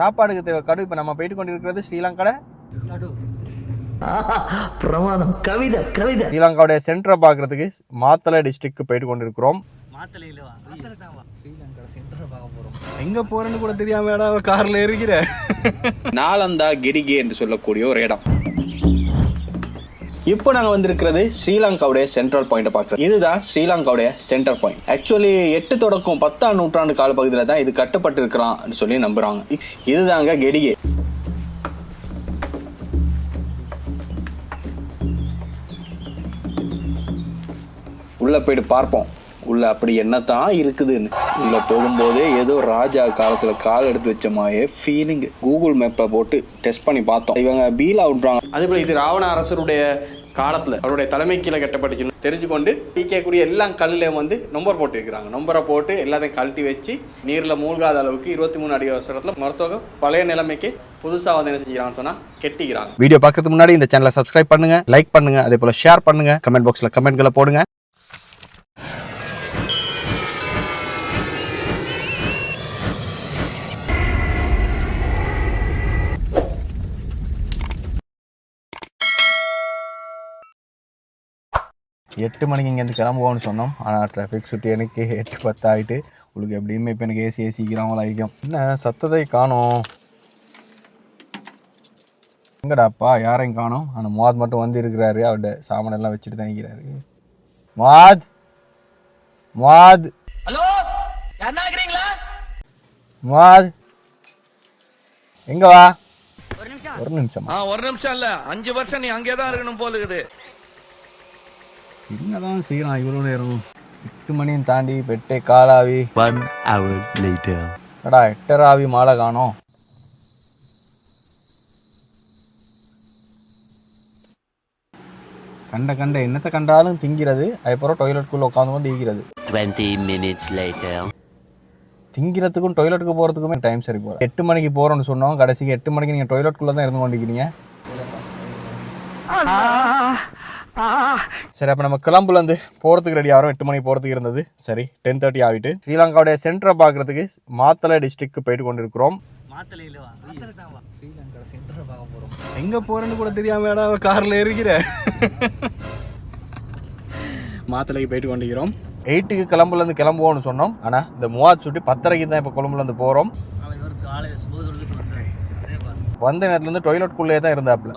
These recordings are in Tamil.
சாப்பாடுக்கு தேவை. கடு இப்போ நம்ம போயிட்டு கொண்டிருக்கிறது ஸ்ரீலங்கா பிரமாதம். கவிதை கவிதை. ஸ்ரீலங்காவுடைய சென்டரை பார்க்கறதுக்கு மாத்தளை டிஸ்ட்ரிக்ட் போயிட்டு கொண்டிருக்கிறோம். எங்க போறேன்னு கூட தெரியாம கார்ல இருக்கிற நாலந்தா கெடிகே என்று சொல்லக்கூடிய ஒரு இடம். இப்போ நாங்கள் வந்திருக்கிறது ஸ்ரீலங்காவுடைய சென்ட்ரல் பாயிண்ட்டை பார்க்குறோம். இதுதான் ஸ்ரீலங்காவுடைய சென்டர் பாயிண்ட் ஆக்சுவலி எட்டு தொடக்கம் பத்தாம் நூற்றாண்டு காலப்பகுதியில் தான் இது கட்டப்பட்டு இருக்கிறான்னு சொல்லி நம்புறாங்க. இதுதாங்க கெடியே உள்ள போயிட்டு பார்ப்போம். உள்ள அப்படி என்னத்தான் இருக்குதுன்னு. உள்ள போகும்போதே ஏதோ ராஜா காலத்துல கால் எடுத்து வச்ச மாதிரியே ஃபீலிங் கூகுள் மேப்ல போட்டு டெஸ்ட் பண்ணி பார்த்தோம். இவங்க பீலா விட்றாங்க அதே போல இது ராவண அரசருடைய காலத்தில் அவருடைய தலைமை கீழே கட்டப்பட்டுச்சுன்னு தெரிஞ்சுக்கொண்டு ஈக்கக்கூடிய எல்லா கல்லுலையும் வந்து நம்பர் போட்டு இருக்கிறாங்க நம்பரை போட்டு எல்லாத்தையும் கழட்டி வச்சு நீரில் மூழ்காத அளவுக்கு இருபத்தி மூணு அடி வருஷத்தில் மருத்துவம் பழைய நிலைமைக்கு புதுசாக வந்து என்ன செஞ்சுக்கிறாங்கன்னு சொன்னால் கெட்டிக்கிறாங்க. வீடியோ பார்க்கறதுக்கு முன்னாடி இந்த சேனலை சப்ஸ்கிரைப் பண்ணுங்க லைக் பண்ணுங்க அதே போல ஷேர் பண்ணுங்கள் கமெண்ட் பாக்ஸில் கமெண்ட்களை போடுங்க. எட்டு மணிக்கு இங்கேருந்து கிளம்புவோம்னு சொன்னோம். ஆனால் டிராஃபிக் சுட்டி எனக்கு எட்டு பத்து ஆகிட்டு உங்களுக்கு எப்படியுமே இப்போ எனக்கு ஏசி ஏசிக்கிறவங்கள ஆகிக்கும் என்ன சத்தத்தை காணோம்? எங்கடாப்பா? யாரையும் காணோம். ஆனால் மாத் மட்டும் வந்து இருக்கிறாரு. அவர்கிட்ட சாமான் எல்லாம் வச்சுட்டு தான் இருக்கிறாரு மாத்! மாத்! ஹலோ? மாத்! எங்க வா? ஒரு நிமிஷமா. ஆ ஒரு நிமிஷம் இல்ல. அஞ்சு வருஷம் நீ அங்கே தான் இருக்கணும் போல இருக்குது. என்னதான் செய்யறான் இவ்வளோ நேரம். எட்டு மணியும் தாண்டி பெட்டை காலாவி. One hour later. அடா எட்டராவி மாலை காணோம். கண்ட கண்ட என்னத்தை கண்டாலும் திங்கிறது. அதுக்கப்புறம் டொய்லெட்குள்ளே உட்காந்து கொண்டு ஈக்கிறது 20 minutes later. திங்கிறதுக்கும் டொய்லெட்டுக்கு போகிறதுக்குமே டைம் சரி போல எட்டு மணிக்கு போகிறோம்னு சொன்னோம். கடைசிக்கு எட்டு மணிக்கு நீங்கள் டொய்லெட்குள்ளே தான் இருந்து கொண்டிருக்கிறீங்க. சரி அப்போ நம்ம கிளம்புலேருந்து போகிறதுக்கு ரெடி ஆகிறோம் எட்டு மணிக்கு போகிறதுக்கு இருந்தது. சரி டென் தேர்ட்டி ஆகிட்டு ஸ்ரீலங்காவுடைய சென்டரை பார்க்குறதுக்கு மாத்தளை டிஸ்ட்ரிக்ட் போயிட்டு கொண்டிருக்கிறோம். எங்க போறேன்னு கூட தெரியாம இடம் கார்ல இருக்கிற மாத்தளைக்கு போயிட்டு கொண்டிருக்கிறோம். எயிட்டுக்கு கிளம்புல இருந்து கிளம்புவோம்னு சொன்னோம். ஆனா இந்த மூவாத் சுட்டி பத்தரைக்கு தான் இப்ப கொழும்புல இருந்து போறோம் வந்த நேரத்துல இருந்து டொய்லெட்குள்ளே தான் இருந்தாப்புல.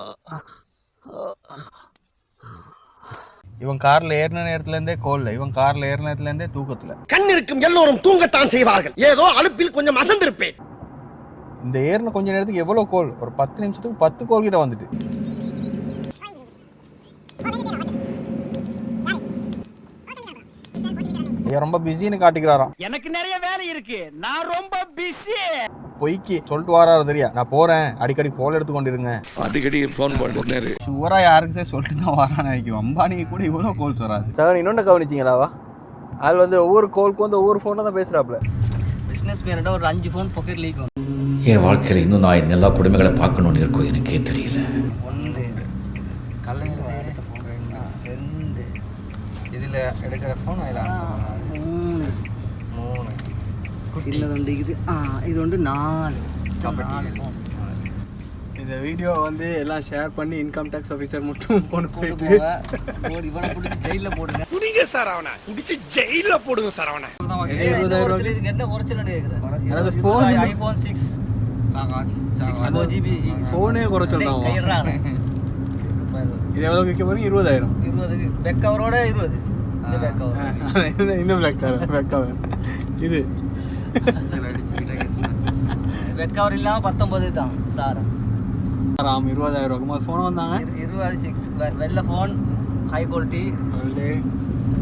இவன் கார்ல ஏறின நேரத்துல இருந்தே கோல்ல இவன் கார்ல ஏறின நேரத்துல இருந்தே தூக்கத்துல. கண் இருக்கும் எல்லோரும் தூங்கத்தான் செய்வார்கள். ஏதோ அலுப்பில் கொஞ்சம் அசந்திருப்பேன். இந்த ஏறின கொஞ்ச நேரத்துக்கு எவ்வளவு கோல்? ஒரு பத்து நிமிஷத்துக்கு பத்து கோல் கிட்ட வந்துட்டு. ரொம்ப பிஸின்னு காட்டிக்கிறாராம். எனக்கு நிறைய வேலை இருக்கு. நான் ரொம்ப பிஸி பொய்க்கு சொல்லிட்டு வராரு தெரியா? நான் போறேன். அடிக்கடி கோல் எடுத்து கொண்டிருங்க. அடிக்கடி ஃபோன் பண்ணிட்டு ஷுவரா யாருக்கு சார் சொல்லிட்டு தான் வரான் நினைக்கும் அம்பானிக்கு கூட இவ்வளோ கோல்ஸ் வராது. சார் இன்னொன்று கவனிச்சிங்களாவா? அதில் வந்து ஒவ்வொரு கோலுக்கும் வந்து ஒவ்வொரு ஃபோனில் தான் பேசுகிறாப்புல பிஸ்னஸ் மேனோட ஒரு அஞ்சு ஃபோன் பாக்கெட் லீக் என் வாழ்க்கையில் இன்னும் நான் எல்லா குடும்பங்களை பார்க்கணும்னு இருக்கோ எனக்கே தெரியல. ஒன்று கல்லையில் எடுத்த ஃபோன் ரெண்டு இதில் எடுக்கிற ஃபோன் அதில் சின்னது வந்து இது ஆ இது வந்து நாலு. நாலு ஃபோன் இந்த வீடியோ வந்து எல்லாம் ஷேர் பண்ணி இன்கம் டேக்ஸ் ஆஃபீஸர் மட்டும் கொண்டு போயிட்டு. போடு இவனை பிடிச்சி ஜெயிலில் போடுங்க. புடிங்க சார் அவனை. புடிச்சு ஜெயில போடுங்க சார் அவனை. என்ன அதாவது phone ஐஃபோன் சிக்ஸ் ஃபோனே குறை சொல்கிறாங்க கையிடுறாங்க இது எவ்வளோ விற்க போறீங்க? இருபதாயிரம். இருபதுக்கு பெக் கவரோட இருபது. இந்த பெக் கவர் இந்த- இந்த பிளாக் கவர் பிளாக் கவர் இது. பெக் கவர் இல்லாமல் பத்தொம்பது தான் தாரம் ராம் இருபதாயிரம் ரூபாய்க்கு ஃபோன் வந்தாங்க. இரு- இருபது சிக்ஸ் வெள்ளை ஃபோன் ஹை குவாலிட்டி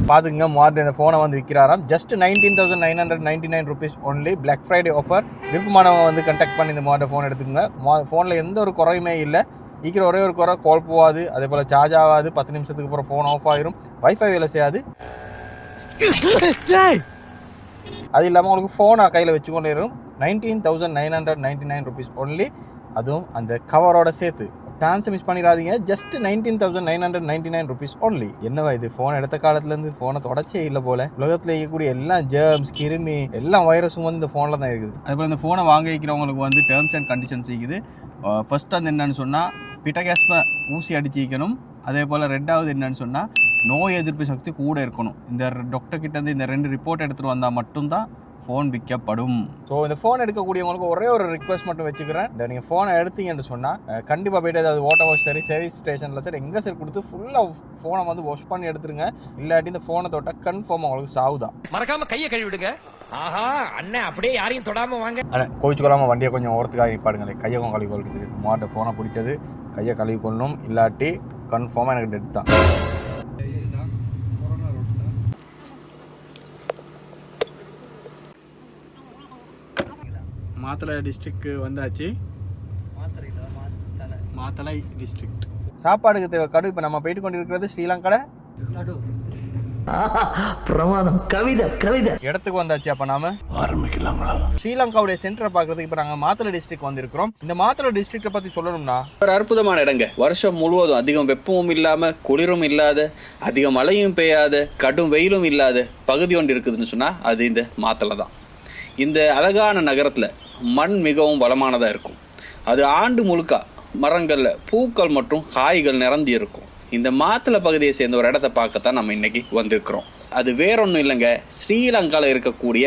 பார்த்துங்க மார்ட் இந்த ஃபோனை வந்து விற்கிறாராம் just nineteen thousand nine hundred ninety nine rupees only black Friday offer விருப்பமானவங்க வந்து கண்டாக்ட் பண்ணி இந்த மாடல் ஃபோன் எடுத்துக்கோங்க. மா ஃபோனில் எந்த ஒரு குறையுமே இல்லை. ஈக்கிற ஒரே ஒரு குறை கால் போகாது. அதே போல் சார்ஜ் ஆகாது. பத்து நிமிஷத்துக்கு அப்புறம் ஃபோன் ஆஃப் ஆயிரும். வைஃபை வேலை செய்யாது. அது இல்லாமல் உங்களுக்கு ஃபோனை கையில் வச்சுக்கொண்டே இருக்கும். Nineteen thousand nine hundred ninety nine rupees only அதுவும் அந்த கவரோட சேர்த்து. சான்ஸை மிஸ் பண்ணிடாதீங்க. Just nineteen thousand nine hundred ninety nine rupees only என்னவா இது? ஃபோன் எடுத்த காலத்துலேருந்து ஃபோனை தொடச்சே இல்லை போல. உலகத்தில் இருக்கக்கூடிய எல்லா ஜேர்ம்ஸ் கிருமி எல்லா வைரஸும் வந்து இந்த ஃபோனில் தான் இருக்குது. அதுபோல் இந்த ஃபோனை வாங்க வைக்கிறவங்களுக்கு வந்து டேர்ம்ஸ் அண்ட் கண்டிஷன்ஸ் இருக்குது. ஃபர்ஸ்ட் வந்து என்னன்னு சொன்னால் பிட்டகாஸ்ம ஊசி அடிச்சிக்கணும் அதே போல் ரெண்டாவது என்னன்னு சொன்னால் நோய் எதிர்ப்பு சக்தி கூட இருக்கணும். இந்த டாக்டர் கிட்ட இருந்து இந்த ரெண்டு ரிப்போர்ட் எடுத்துகிட்டு வந்தால் மட்டும்தான் ஃபோன் விற்கப்படும் ஸோ இந்த ஃபோன் எடுக்கக்கூடியவங்களுக்கு ஒரே ஒரு ரிக்வஸ்ட் மட்டும் வச்சுக்கிறேன். இந்த நீங்கள் ஃபோனை எடுத்தீங்கன்னு சொன்னால் கண்டிப்பாக போயிட்டு ஏதாவது வாட்டர் வாஷ் சரி சர்வீஸ் ஸ்டேஷனில் சரி எங்கே சரி கொடுத்து ஃபுல்லாக ஃபோனை வந்து வாஷ் பண்ணி எடுத்துருங்க. இல்லாட்டி இந்த ஃபோனை தொட்டால் கன்ஃபார்ம் உங்களுக்கு சாவுதான் மறக்காம கைய கழுவி விடுங்க. ஆஹா அண்ணன் அப்படியே யாரையும் தொடாம வாங்க. ஆனால் கோவிச்சுக்கொள்ளாமல் வண்டியை கொஞ்சம் ஓரத்துக்காக நிப்பாடுங்களேன் கையை கழுவி கொள்றதுக்கு. மாட்ட ஃபோனை பிடிச்சது. கையை கழுவி கொள்ளணும். இல்லாட்டி கன்ஃபார்மாக எனக்கு டெட் தான். மாத்தளை டிஸ்ட்ரிக்ட் வந்தாச்சு. மாத்தளை. டிஸ்ட்ரிக்ட் சாப்பாடுக்கு தேவை கடு இப்போ நம்ம போயிட்டு கொண்டிருக்கிறது ஸ்ரீலங்கா பிரமாதம். கவிதை கவிதை. இடத்துக்கு வந்தாச்சு அப்ப நாம. ஆரம்பிக்கலாங்களா ஸ்ரீலங்காவுடைய சென்டரை பார்க்கறதுக்கு இப்ப நாங்க மாத்தளை டிஸ்ட்ரிக்ட் வந்திருக்கிறோம். இந்த மாத்தளை டிஸ்ட்ரிக்ட்டை பத்தி சொல்லணும்னா ஒரு அற்புதமான இடங்க. வருஷம் முழுவதும் அதிகம் வெப்பமும் இல்லாம குளிரும் இல்லாத அதிக மழையும் பெய்யாத கடும் வெயிலும் இல்லாத பகுதி ஒன்று இருக்குதுன்னு சொன்னா அது இந்த மாத்தளை தான். இந்த அழகான நகரத்துல மண் மிகவும் வளமானதாக இருக்கும். அது ஆண்டு முழுக்க மரங்களில் பூக்கள் மற்றும் காய்கள் நிரம்பி இருக்கும். இந்த மாத்தளை பகுதியை சேர்ந்த ஒரு இடத்த பார்க்கத்தான் நம்ம இன்னைக்கு வந்திருக்கிறோம். அது வேற ஒன்றும் இல்லைங்க. ஸ்ரீலங்காவில் இருக்கக்கூடிய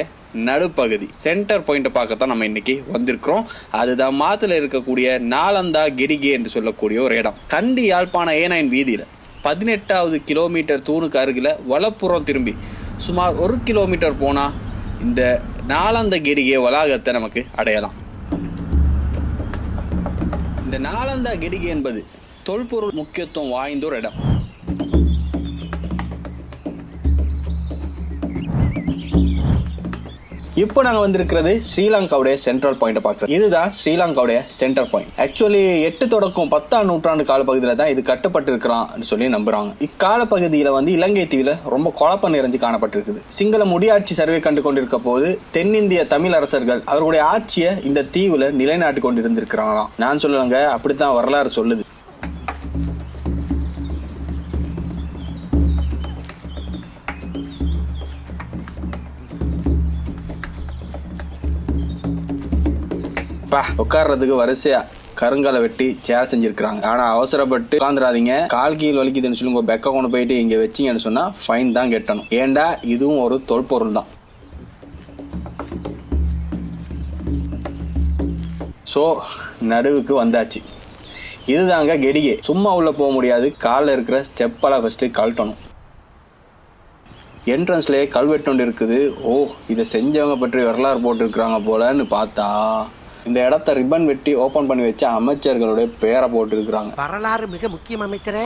நடுப்பகுதி சென்டர் பாயிண்ட்டை பார்க்கத்தான் நம்ம இன்னைக்கு வந்திருக்கிறோம். அதுதான் மாத்தில் இருக்கக்கூடிய நாலந்தா கெடிகே என்று சொல்லக்கூடிய ஒரு இடம். கண்டி யாழ்ப்பாண ஏ நைன் வீதியில் பதினெட்டாவது கிலோமீட்டர் தூணுக்கு அருகில் வலப்புறம் திரும்பி சுமார் ஒரு கிலோமீட்டர் போனால் இந்த நாலந்த கிடிகை வளாகத்தை நமக்கு அடையலாம். இந்த நாலந்தா கெடிகை என்பது தொல்பொருள் முக்கியத்துவம் வாய்ந்த ஒரு இடம். இப்போ நாங்கள் வந்திருக்கிறது ஸ்ரீலங்காவுடைய சென்ட்ரல் பாயிண்ட்டை பார்க்குறோம் இதுதான் ஸ்ரீலங்காவுடைய சென்டர் பாயிண்ட் ஆக்சுவலி எட்டு தொடக்கம் பத்தாம் நூற்றாண்டு காலப்பகுதியில் தான் இது கட்டப்பட்டிருக்கிறான்னு சொல்லி நம்புறாங்க. இக்காலப்பகுதியில் வந்து இலங்கை தீவில் ரொம்ப குழப்பம் நிறைஞ்சு காணப்பட்டிருக்குது. சிங்கள முடியாட்சி சர்வே கண்டு கொண்டிருக்க போது தென்னிந்திய தமிழ் அரசர்கள் அவருடைய ஆட்சியை இந்த தீவில் நிலைநாட்டி கொண்டு இருந்திருக்கிறாங்களாம் நான் சொல்லலைங்க அப்படித்தான் வரலாறு சொல்லுது. பா உட்கார்றதுக்கு வரிசையா கருங்காலை வெட்டி சேர் செஞ்சிருக்கிறாங்க. ஆனா அவசரப்பட்டு உட்காந்துடாதீங்க கால் கீழ் வலிக்குதுன்னு சொல்லி உங்க பெக்க கொண்டு போயிட்டு இங்க வச்சீங்கன்னு சொன்னா ஃபைன் தான் கட்டணும். ஏண்டா? இதுவும் ஒரு தொல்பொருள் தான். ஸோ நடுவுக்கு வந்தாச்சு. இதுதாங்க கெடிகே. சும்மா உள்ளே போக முடியாது. காலில் இருக்கிற ஸ்டெப்பெல்லாம் ஃபஸ்ட்டு கழட்டணும். என்ட்ரன்ஸ்லேயே கல்வெட்டு ஒன்று இருக்குது. ஓ இதை செஞ்சவங்க பற்றி வரலாறு போட்டிருக்கிறாங்க போலன்னு பார்த்தா இந்த இடத்த ரிப்பன் வெட்டி ஓப்பன் பண்ணி வச்ச அமைச்சர்களுடைய பேரை போட்டிருக்கிறாங்க. வரலாறு மிக முக்கியம் அமைச்சரே.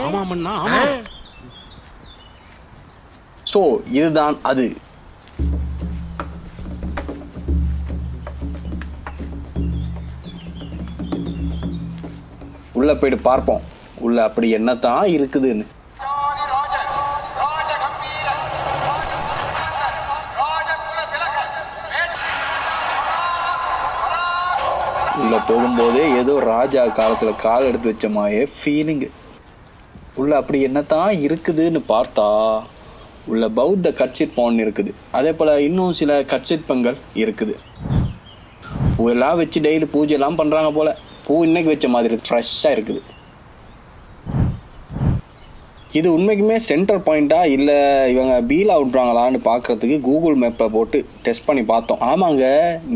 ஸோ இதுதான் அது. உள்ள போயிட்டு பார்ப்போம். உள்ள அப்படி என்னத்தான் இருக்குதுன்னு. உள்ளே போகும்போதே ஏதோ ராஜா காலத்தில் கால் எடுத்து வச்ச மாதிரியே ஃபீலிங்கு உள்ளே அப்படி என்னத்தான் இருக்குதுன்னு பார்த்தா உள்ள பௌத்த கட்சிற்பம் இருக்குது. அதே போல் இன்னும் சில கட்சிற்பங்கள் இருக்குது. பூவெல்லாம் வச்சு டெய்லி பூஜை எல்லாம் போல். பூ இன்னைக்கு வச்ச மாதிரி ஃப்ரெஷ்ஷாக இருக்குது. இது உண்மைக்குமே சென்டர் பாயிண்டா இல்லை இவங்க பீலா விட்றாங்களான்னு பார்க்கறதுக்கு கூகுள் மேப்பில் போட்டு டெஸ்ட் பண்ணி பார்த்தோம். ஆமாங்க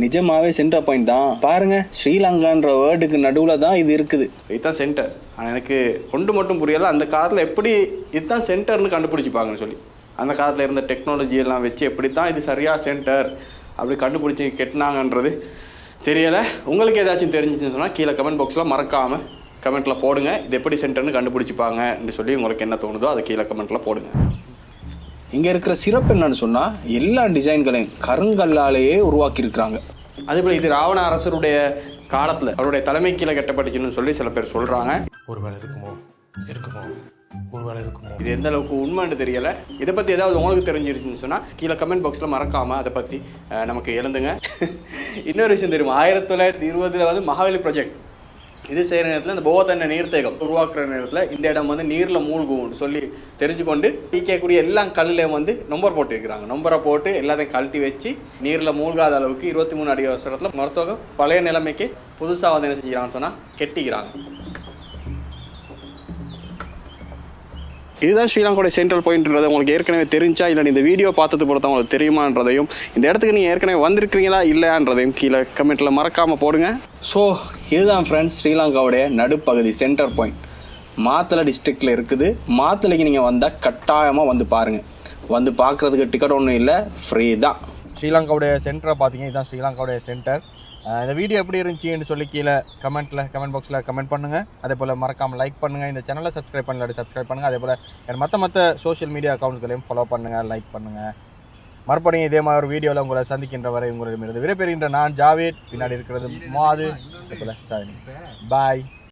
நிஜமாவே சென்டர் பாயிண்ட் தான். பாருங்க ஸ்ரீலங்கான்ற வேர்டுக்கு நடுவில் தான் இது இருக்குது. இதுதான் சென்டர் ஆனால் எனக்கு ஒன்று மட்டும் புரியலை. அந்த காலத்தில் எப்படி இதுதான் சென்டர்னு கண்டுபிடிச்சிப்பாங்கன்னு சொல்லி. அந்த காலத்தில் இருந்த டெக்னாலஜி எல்லாம் வச்சு எப்படி தான் இது சரியாக சென்டர் அப்படி கண்டுபிடிச்சி கெட்டினாங்கன்றது தெரியலை. உங்களுக்கு ஏதாச்சும் தெரிஞ்சுன்னு சொன்னால் கீழே கமெண்ட் பாக்ஸில் மறக்காமல் கமெண்ட்டில் போடுங்க. இது எப்படி சென்டர்னு கண்டுபிடிச்சிப்பாங்கன்னு சொல்லி உங்களுக்கு என்ன தோணுதோ அதை கீழே கமெண்ட்டில் போடுங்க. இங்கே இருக்கிற சிறப்பு என்னன்னு சொன்னால் எல்லா டிசைன்களையும் கருங்கல்லாலேயே உருவாக்கியிருக்கிறாங்க. அதேபோல் இது ராவண அரசருடைய காலத்தில் அவருடைய தலைமை கீழே கட்டப்பட்டுச்சுன்னு சொல்லி சில பேர் சொல்கிறாங்க ஒருவேளை இருக்குமோ? இருக்குமோ? ஒருவேளை இருக்குமோ? இது எந்த அளவுக்கு உண்மைன்னு தெரியல. இதை பற்றி ஏதாவது உங்களுக்கு தெரிஞ்சிருச்சுன்னு சொன்னால் கீழே கமெண்ட் பாக்ஸில் மறக்காமல் அதை பற்றி நமக்கு எழுதுங்க இன்னொரு விஷயம் தெரியுமா? ஆயிரத்தி தொள்ளாயிரத்தி இருபதுல வந்து மகாவலி ப்ராஜெக்ட் இது செய்கிற நேரத்தில் இந்த போகத்தண்ண நீர்த்தேகம் உருவாக்குற நேரத்தில் இந்த இடம் வந்து நீரில் மூழ்கும்னு சொல்லி தெரிஞ்சுக்கொண்டு டீக்கக்கூடிய எல்லா கல்லையும் வந்து நம்பர் போட்டு இருக்கிறாங்க நம்பரை போட்டு எல்லாத்தையும் கழட்டி வச்சு நீரில் மூழ்காத அளவுக்கு இருபத்தி மூணு அடி அவசரத்தில் மருத்துவம் பழைய நிலைமைக்கு புதுசாக வந்து என்ன செஞ்சுக்கிறாங்கன்னு சொன்னால் கெட்டிக்கிறாங்க. இதுதான் ஸ்ரீலங்காவோட சென்ட்ரல் பாயிண்ட்ன்றது உங்களுக்கு ஏற்கனவே தெரிஞ்சா இல்லை இந்த வீடியோ பார்த்தது பொறுத்த உங்களுக்கு தெரியுமான்றதையும் இந்த இடத்துக்கு நீங்கள் ஏற்கனவே வந்திருக்கிறீங்களா இல்லையான்றதையும் கீழே கமெண்ட்டில் மறக்காமல் போடுங்க. ஸோ இதுதான் ஃப்ரெண்ட்ஸ் ஸ்ரீலங்காவுடைய நடுப்பகுதி சென்டர் பாயிண்ட் மாத்தலை டிஸ்ட்ரிக்டில் இருக்குது. மாத்தளைக்கு நீங்கள் வந்தால் கட்டாயமாக வந்து பாருங்கள் வந்து பார்க்குறதுக்கு டிக்கெட் ஒன்றும் இல்லை ஃப்ரீ தான். ஸ்ரீலங்காவுடைய சென்டரை பார்த்தீங்க. இதுதான் ஸ்ரீலங்காவுடைய சென்டர் இந்த வீடியோ எப்படி இருந்துச்சுன்னு சொல்லி கீழே கமெண்ட்டில் கமெண்ட் பாக்ஸில் கமெண்ட் பண்ணுங்கள் அதே போல் மறக்காமல் லைக் பண்ணுங்கள் இந்த சேனலை சப்ஸ்கிரைப் பண்ணலாடி சப்ஸ்கிரைப் பண்ணுங்கள் அதே போல் என் மற்ற மற்ற சோஷியல் மீடியா அக்கௌண்ட்ஸ்களையும் ஃபாலோ பண்ணுங்கள் லைக் பண்ணுங்கள் மறுபடியும் இதே மாதிரி ஒரு வீடியோவில் உங்களை சந்திக்கின்ற வரை உங்களிடமிருந்து விடைபெறுகின்ற நான் ஜாவேத். பின்னாடி இருக்கிறது மாது. அதே போல் சாய் பாய்